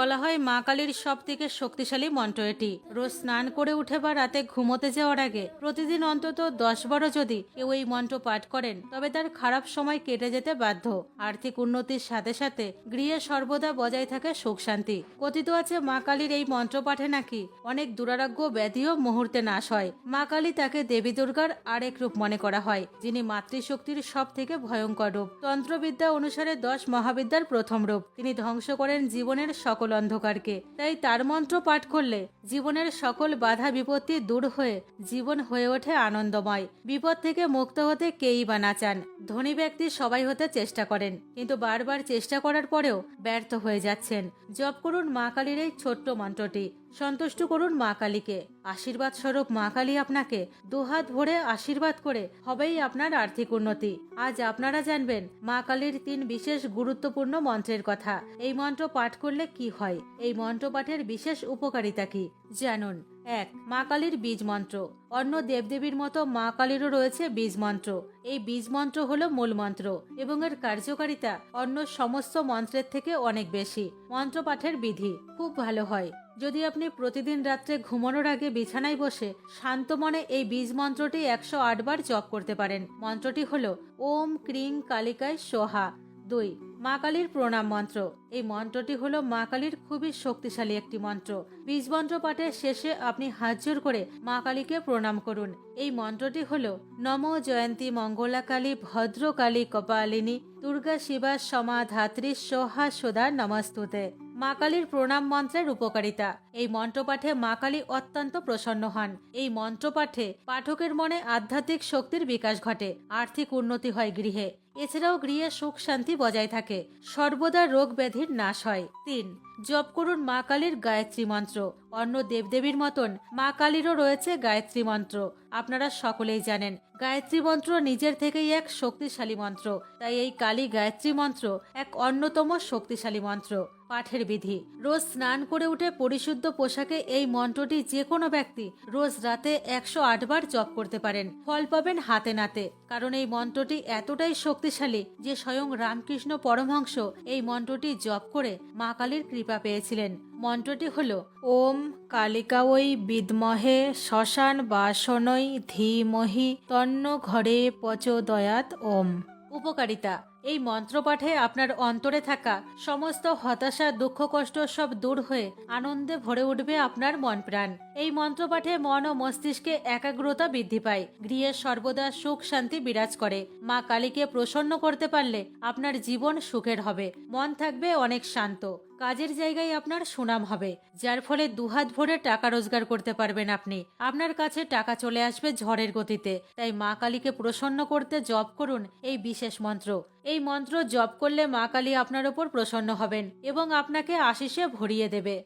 বলা হয় মা কালীর সব থেকে শক্তিশালী মন্ত্র এটি। রোজ স্নান করে উঠে বা রাতে ঘুমোতে যাওয়ার আগে প্রতিদিন অন্তত দশ বারও যদি কেউ এই মন্ত্র পাঠ করেন, তবে তার খারাপ সময় কেটে যেতে বাধ্য। আর্থিক উন্নতির সাথে সাথে গৃহে সর্বদা বজায় থাকে সুখ শান্তি। কথিত আছে মা কালীর এই মন্ত্র পাঠে নাকি অনেক দুরারোগ্য ব্যাধিও মুহূর্তে নাশ হয়। মা কালী তাকে দেবী দুর্গার আরেক রূপ মনে করা হয়, যিনি মাতৃশক্তির সব থেকে ভয়ঙ্কর রূপ। তন্ত্রবিদ্যা অনুসারে দশ মহাবিদ্যার প্রথম রূপ। তিনি ধ্বংস করেন জীবনের সকল অন্ধকারকে। তাই তার মন্ত্র পাঠ করলে জীবনের সকল বাধা বিপত্তি দূর হয়ে জীবন হয়ে ওঠে আনন্দময়। বিপদ থেকে মুক্ত হতে কেই বা না চান। ধনী ব্যক্তি সবাই হতে চেষ্টা করেন, কিন্তু বারবার চেষ্টা করার পরেও ব্যর্থ হয়ে যাচ্ছেন। জপ করুন মা কালীর এই ছোট্ট মন্ত্রটি। সন্তুষ্ট করুন মা কালীকে। আশীর্বাদ স্বরূপ মা কালী আপনাকে দুহাত ভরে আশীর্বাদ করে হবেই আপনার আর্থিক উন্নতি। আজ আপনারা জানবেন মা কালীর তিন বিশেষ গুরুত্বপূর্ণ মন্ত্রের কথা। এই মন্ত্র পাঠ করলে কি হয়? এই মন্ত্র পাঠের বিশেষ উপকারিতা কি? জানুন। এক, মা কালীর বীজ মন্ত্র। অন্য দেবদেবীর মতো মা কালীরও রয়েছে বীজ মন্ত্র। এই বীজ মন্ত্র হলো মূল মন্ত্র এবং এর কার্যকারিতা অন্য সমস্ত মন্ত্রের থেকে অনেক বেশি। মন্ত্র পাঠের বিধি, খুব ভালো হয়। যদি আপনি প্রতিদিন রাত্রে ঘুমানোর আগে বিছানায় বসে শান্ত মনে এই বীজ মন্ত্রটি একশো আট বার জপ করতে পারেন। মন্ত্রটি হল, ওম ক্রিং কালিকায় সোহা। দুই, মা কালীর প্রণাম মন্ত্র। এই মন্ত্রটি হলো মা কালীর খুবই শক্তিশালী একটি মন্ত্র। বীজ মন্ত্র পাঠের শেষে আপনি হাত জোর করে মা কালীকে প্রণাম করুন। এই মন্ত্রটি হলো, নম জয়ন্তী মঙ্গলা কালী ভদ্র কালী কপালিনী, দুর্গা শিবা সমা ধাত্রী সোহা সোদা নমস্তুতে। মা কালীর প্রণাম মন্ত্রের উপকারিতা। এই মন্ত্রপাঠে মা কালী অত্যন্ত প্রসন্ন হন। এই মন্ত্রপাঠে পাঠকের মনে আধ্যাত্মিক শক্তির বিকাশ ঘটে, আর্থিক উন্নতি হয় গৃহে। এছাড়াও গৃহে সুখ শান্তি বজায় থাকে, সর্বদা রোগ ব্যাধির নাশ হয়। তিন, জপ করুন মা কালীর গায়ত্রী মন্ত্র। অন্য দেবদেবীর মতন মা কালীরও রয়েছে গায়ত্রী মন্ত্র। আপনারা সকলেই জানেন, গায়ত্রী মন্ত্র নিজের থেকেই এক শক্তিশালী মন্ত্র। তাই এই কালী গায়ত্রী মন্ত্র এক অন্যতম শক্তিশালী মন্ত্র। পাঠের বিধি। রোজ স্নান করে উঠে পরিশুদ্ধ পোশাকে এই মন্ত্রটি যে কোনো ব্যক্তি রোজ রাতে একশো আট বার জপ করতে পারেন। ফল পাবেন হাতে নাতে। কারণ এই মন্ত্রটি এতটাই শক্তিশালী যে স্বয়ং রামকৃষ্ণ পরমহংস এই মন্ত্রটি জপ করে মা কালীর কৃপা পেয়েছিলেন। মন্ত্রটি হল, ওম কালিকাওই বিদমহে শ্মশান বাসনই ধীমহি তন্ন ঘরে পচোদয়াত ওম। উপকারিতা এই মন্ত্র পাঠে আপনার অন্তরে থাকা সমস্ত হতাশা, দুঃখ, কষ্ট সব দূর হয়ে আনন্দে ভরে উঠবে আপনার মন প্রাণ এই মন্ত্র পাঠে মন ও মস্তিষ্কে একাগ্রতা বৃদ্ধি পায়। গৃহে সর্বদা সুখ, শান্তি বিরাজ করে। মা কালীকে প্রসন্ন করতে পারলে আপনার জীবন সুখের হবে। মন থাকবে অনেক শান্ত। কাজের জায়গায় আপনার সুনাম হবে, যার ফলে দুহাত ভরে টাকা রোজগার করতে পারবেন আপনি। আপনার কাছে টাকা চলে আসবে ঝড়ের গতিতে। তাই মা কালীকে প্রসন্ন করতে জপ করুন এই বিশেষ মন্ত্র। এই মন্ত্র জপ করলে মা কালী আপনার ওপর প্রসন্ন হবেন এবং আপনাকে আশিসে ভরিয়ে দেবে।